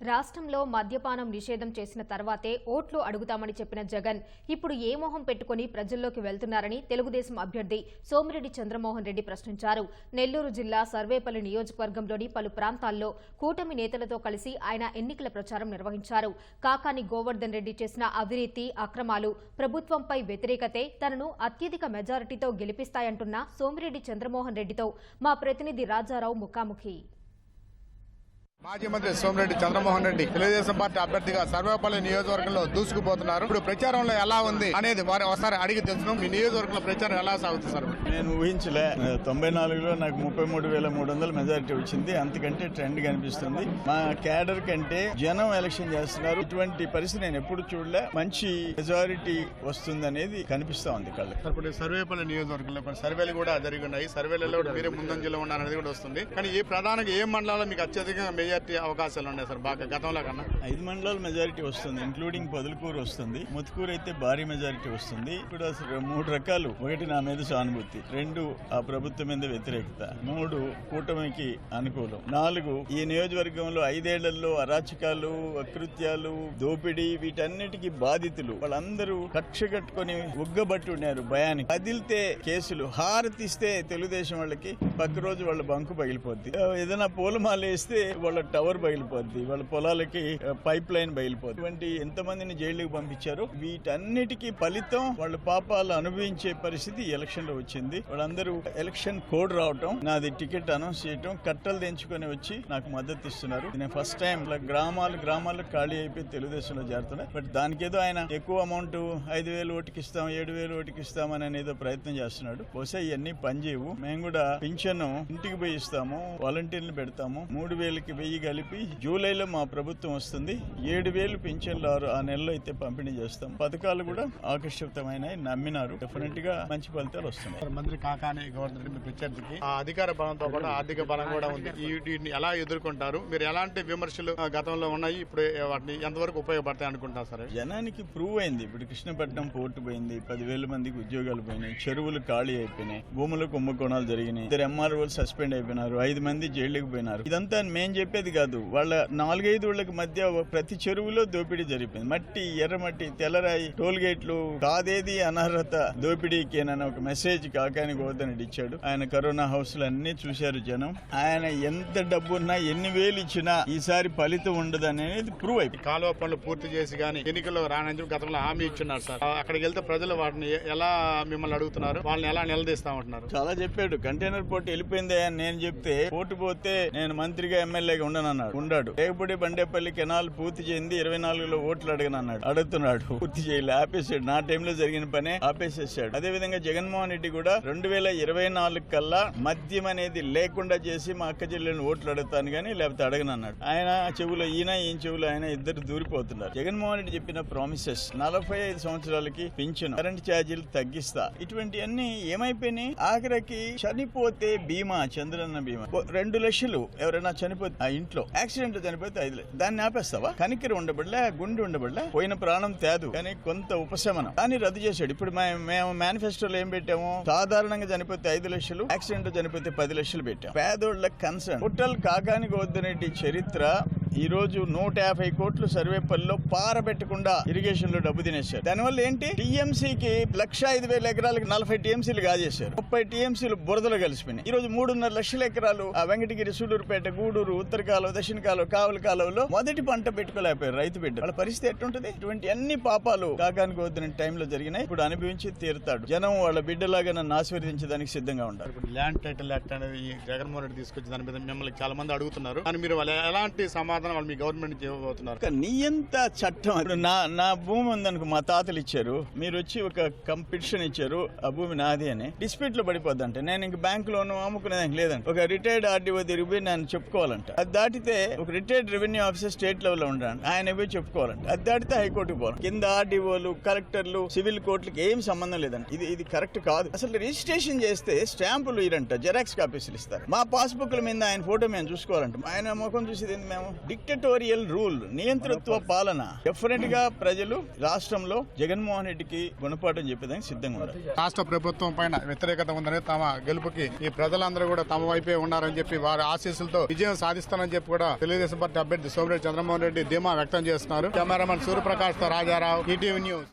రాష్ట్రంలో మద్యపానం నిషేధం చేసిన తర్వాతే ఓట్లు అడుగుతామని చెప్పిన జగన్ ఇప్పుడు ఏ మొహం పెట్టుకుని ప్రజల్లోకి వెళ్తున్నారని తెలుగుదేశం అభ్యర్థి సోమిరెడ్డి చంద్రమోహన్ రెడ్డి ప్రశ్నించారు. నెల్లూరు జిల్లా సర్వేపల్లి నియోజకవర్గంలోని పలు ప్రాంతాల్లో కూటమి నేతలతో కలిసి ఆయన ఎన్నికల ప్రచారం నిర్వహించారు. కాకాని గోవర్ధన్ రెడ్డి చేసిన అవినీతి అక్రమాలు ప్రభుత్వంపై వ్యతిరేకతే తనను అత్యధిక మెజారిటీతో గెలిపిస్తాయంటున్న సోమిరెడ్డి చంద్రమోహన్ రెడ్డితో మా ప్రతినిధి రాజారావు ముఖాముఖి. మాజీ మంత్రి సోమిరెడ్డి చంద్రమోహన్ రెడ్డి తెలుగుదేశం పార్టీ అభ్యర్థిగా సర్వేపల్లి నియోజకవర్గంలో దూసుకుపోతున్నారు. ఇప్పుడు ప్రచారంలో ఎలా ఉంది అనేది వారి ఒకసారి అడిగి తెలుసుకున్నాం మీ నియోజకవర్గంలో ప్రచారం ఎలా సాగుతుంది సార్? నేను ఊహించలే. తొంభై నాలుగులో నాకు ముప్పై మూడు వేల మూడు వందల మెజారిటీ వచ్చింది. అంతకంటే ట్రెండ్ కనిపిస్తుంది. మా క్యాడర్ కంటే జనం ఎలక్షన్ చేస్తున్నారు. ఇటువంటి పరిస్థితి నేను ఎప్పుడు చూడలే. మంచి మెజారిటీ వస్తుంది అనేది కనిపిస్తా ఉంది కళ్ళకి ఇప్పుడు సర్వేపల్లి నియోజకవర్గంలో సర్వేలు కూడా జరిగి ఉన్నాయి. సర్వేలలో కూడా మీరే ముందంజలో ఉన్నారనేది కూడా వస్తుంది. కానీ ఈ ప్రధానంగా ఏ మండలాల్లో మీకు అత్యధికంగా మెజారిటీ అవకాశాలు ఉన్నాయి సార్ బాగా గతంలో కన్నా. ఐదు మండలాలు మెజారిటీ వస్తుంది ఇంక్లూడింగ్ పొదలకూరు వస్తుంది. ముత్తుకూరు అయితే భారీ మెజారిటీ వస్తుంది. ఇప్పుడు అసలు మూడు రకాలు. ఒకటి నా మీద సానుభూతి రెండు ఆ ప్రభుత్వం మీద వ్యతిరేకత మూడు కూటమికి అనుకూలం. నాలుగు ఈ నియోజకవర్గంలో ఐదేళ్ళలో అరాచకాలు అకృత్యాలు దోపిడీ వీటన్నిటికీ బాధితులు. వాళ్ళందరూ కక్ష కట్టుకొని ఉగ్గబట్టి ఉన్నారు భయానికి. కదిలితే కేసులు హారతిస్తే తెలుగుదేశం వాళ్ళకి పక్క రోజు వాళ్ళ బంకు పగిలిపోద్ది. ఏదైనా పూలమాల వేస్తే వాళ్ళ టవర్ బయలుపోద్ది వాళ్ళ పొలాలకి పైప్ లైన్ బయలుపోద్ది. ఇటువంటి ఎంతమందిని జైలుకి పంపించారు వీటన్నిటికీ ఫలితం వాళ్ళ పాపాలు అనుభవించే పరిస్థితి ఎలక్షన్లో వచ్చింది. వాళ్ళందరూ ఎలక్షన్ కోడ్ రావటం నాది టికెట్ అనౌన్స్ చేయటం కట్టలు తెంచుకొని వచ్చి నాకు మద్దతు ఇస్తున్నారు. నేను ఫస్ట్ టైం ఇలా గ్రామాలు గ్రామాలు ఖాళీ అయిపోయి తెలుగుదేశంలో చేరుతున్నాయి బట్ దానికేదో ఆయన ఎక్కువ అమౌంట్ ఐదు వేలు ఓటుకి ఇస్తాం ఏడు వేలు ఓటుకి ఇస్తామని అనేదో ప్రయత్నం చేస్తున్నాడు. బహుశా ఇవన్నీ పనిచేయవు. మేము కూడా పింఛను ఇంటికి పోయి ఇస్తాము వాలంటీర్లు పెడతాము. మూడు వేలకి వెయ్యి కలిపి జూలైలో మా ప్రభుత్వం వస్తుంది. ఏడు వేలు పింఛన్లు ఆరు ఆ నెలలో అయితే పంపిణీ చేస్తాం. పథకాలు కూడా ఆకర్షితమైన నమ్మినారు. డెఫినెట్గా మంచి ఫలితాలు వస్తున్నాయి. మంత్రి కాకాని గవర్నర్ ప్రత్యర్థికి ఆ అధికార బలంతో పాటు ఆర్థిక బలం కూడా ఉంది. ఈ వీటిని ఎలా ఎదుర్కొంటారు? మీరు ఎలాంటి విమర్శలు గతంలో ఉన్నాయి? ఇప్పుడు వాటిని ఎంతవరకు ఉపయోగపడతాయి అనుకుంటున్నారు సార్? జనానికి ప్రూవ్ అయింది. ఇప్పుడు కృష్ణపట్నం పోర్టు పోయింది. పదివేల మందికి ఉద్యోగాలు పోయినాయి. చెరువులు ఖాళీ అయిపోయినాయి. భూములు కుంభకోణాలు జరిగినాయి. ఇద్దరు ఎంఆర్ఓలు సస్పెండ్ అయిపోయినారు. ఐదు మంది జైలుకి పోయినారు. ఇదంతా మేం చెప్పేది కాదు. వాళ్ళ నాలుగైదు ఊళ్ళకి మధ్య ప్రతి చెరువులో దోపిడీ జరిగిపోయింది. మట్టి ఎర్రమట్టి తెల్లరాయి టోల్ గేట్లు కాదేది అనర్హత దోపిడీకేనని ఒక మెసేజ్ కాకాని గోవర్ధన్ రెడ్డి ఇచ్చాడు. ఆయన కరోనా హౌస్ అన్ని చూశారు జనం. ఆయన ఎంత డబ్బున్నా ఎన్ని వేలు ఇచ్చినా ఈసారి ఫలితం ఉండదు అనేది ప్రూవ్ అయిపోయింది. కాలువ పనులు పూర్తి చేసి కానీ ఎన్నికల్లో రానని చెప్పి గతంలో హామీ ఇచ్చున్నారు సార్. అక్కడికి వెళ్తే ప్రజలు వాటిని ఎలా మిమ్మల్ని అడుగుతున్నారు? వాళ్ళని ఎలా నిలదీస్తామంటున్నారు? చాలా చెప్పాడు. కంటైనర్ పోర్టు వెళ్ళిపోయిందే అని నేను చెప్తే పోర్టు పోతే నేను మంత్రిగా ఎమ్మెల్యేగా ఉండనన్నాడు. ఉండాడు. రేపుడి బండేపల్లి కెనాల్ పూర్తి చేయింది ఇరవై నాలుగులో ఓట్లు అడగనన్నాడు. అడుగుతున్నాడు. పూర్తి చేయలే. ఆపేసాడు నా టైంలో జరిగిన పనే ఆపేసేసాడు. అదే విధంగా జగన్మోహన్ రెడ్డి కూడా రెండు వేల ఇరవై నాలుగు కల్లా మద్యం అనేది లేకుండా చేసి మా అక్క చెల్లెలను ఓట్లు అడుగుతాను కానీ లేకపోతే అడగనన్నాడు. ఆయన చెవులో ఈయన ఈయన చెవులో ఆయన ఇద్దరు దూరిపోతున్నారు. జగన్మోహన్ రెడ్డి చెప్పిన ప్రామిసెస్ నలభై ఐదు సంవత్సరాలకి పింఛను కరెంట్ ఛార్జీలు తగ్గిస్తా. ఇటువంటివన్నీ ఏమైపోయినాయి? ఆఖరికి చనిపోతే బీమా చంద్రన్న బీమా. రెండు లక్షలు ఎవరైనా చనిపోతే ఇంట్లో. యాక్సిడెంట్ చనిపోతే ఐదు దాన్ని ఆపేస్తావా? కనికిరి ఉండబడలే గుండె ఉండబడలే పోయిన ప్రాణం తేదు. కానీ కొంత ఉపశమనం. దాన్ని రద్దు చేశాడు. ఇప్పుడు మేము మేనిఫెస్టోలో ఏం పెట్టాము? సాధారణంగా చనిపోతే ఐదు లక్షలు యాక్సిడెంట్ చనిపోతే పది లక్షలు పెట్టాం. పేదోళ్ళ కన్సర్న్ హోటల్ కాకాని గోవర్ధనరెడ్డి చరిత్ర ఈరోజు నూట యాభై కోట్లు సర్వేపల్లిలో పారబెట్టకుండా ఇరిగేషన్లో డబ్బు తినేశారు. దానివల్ల ఏంటి? టీఎంసీకి లక్ష ఐదు వేల ఎకరాలకు నలభై టీఎంసీలు కాజేశారు. ముప్పై టీఎంసీలు బురదలో కలిసిపోయినాయి. ఈ రోజు మూడున్నర లక్షల ఎకరాలు ఆ వెంకటగిరి సూడూరుపేట గూడూరు ఉత్తర కాలువ దక్షిణ కాలువ కావలి కాలువలో మొదటి పంట పెట్టుకోలేకపోయారు రైతు బిడ్డ వాళ్ళ పరిస్థితి ఎట్టుంటది ఇటువంటి అన్ని పాపాలు కాకానికి వద్దిన టైంలో జరిగినాయి. ఇప్పుడు అనుభవించి తీరుతాడు. జనం వాళ్ళ బిడ్డలాగా నన్ను ఆశీర్వదించడానికి సిద్ధంగా ఉంటారు. ఇప్పుడు ల్యాండ్ టైటిల్ యాక్ట్ అనేది జగన్మోహన్ రెడ్డి తీసుకొచ్చి దాని మీద మిమ్మల్ని చాలా మంది అడుగుతున్నారు. కానీ మీరు వాళ్ళ ఎలాంటి సమాధానం వాళ్ళు మీ గవర్నమెంట్ నుంచి ఇవ్వబోతున్నారు. ఎంత చట్టం ఇప్పుడు నా నా భూమి ఉందనుకో మా తాతలు ఇచ్చారు. మీరు వచ్చి ఒక కంపిటిషన్ ఇచ్చారు ఆ భూమి నాది అని. డిస్ప్యూట్లో పడిపోద్దంటే. నేను ఇంక బ్యాంక్ లోను అమ్ముకునేదానికి లేదండి ఒక రిటైర్డ్ ఆర్డీఓ తిరిగి నేను చెప్పుకోవాలంట. అది దాటితే ఒక రిటైర్డ్ రెవెన్యూ ఆఫీసర్ స్టేట్ లెవెల్లో ఉండాలి ఆయన పోయి చెప్పుకోవాలంట. అది దాటితే హైకోర్టుకు పోవాలి కింద ఆర్డీఓలు కలెక్టర్లు సివిల్ కోర్టులకు ఏం సంబంధం లేదండి ఇది ఇది కరెక్ట్ కాదు. అసలు రిజిస్ట్రేషన్ చేస్తే స్టాంపులు ఇరంట జెరాక్స్ కాపీసులు ఇస్తారు. మా పాస్బుక్ల మీద ఆయన ఫోటో మేము చూసుకోవాలంట. ఆయన ముఖం చూసేది మేము డిక్టటోరియల్ రూల్ నియంతృత్వ పాలన. డెఫినెట్గా ప్రజలు రాష్ట్రంలో జగన్మోహన్ రెడ్డికి గుణపాఠం చెప్పేదానికి సిద్ధంగా ఉన్నారు. రాష్ట్ర ప్రభుత్వం పైన వ్యతిరేకత ఉందని తమ గెలుపుకి ఈ ప్రజలందరూ కూడా తమ వైపే ఉన్నారని చెప్పి వారి ఆశీస్సులతో విజయం సాధిస్తానని చెప్పి కూడా తెలుగుదేశం పార్టీ అభ్యర్థి సోమిరెడ్డి చంద్రమోహన్ రెడ్డి ధీమా వ్యక్తం చేస్తున్నారు. కెమెరామెన్ సూర్యప్రకాష్తో రాజారావు ఈటీవీ న్యూస్.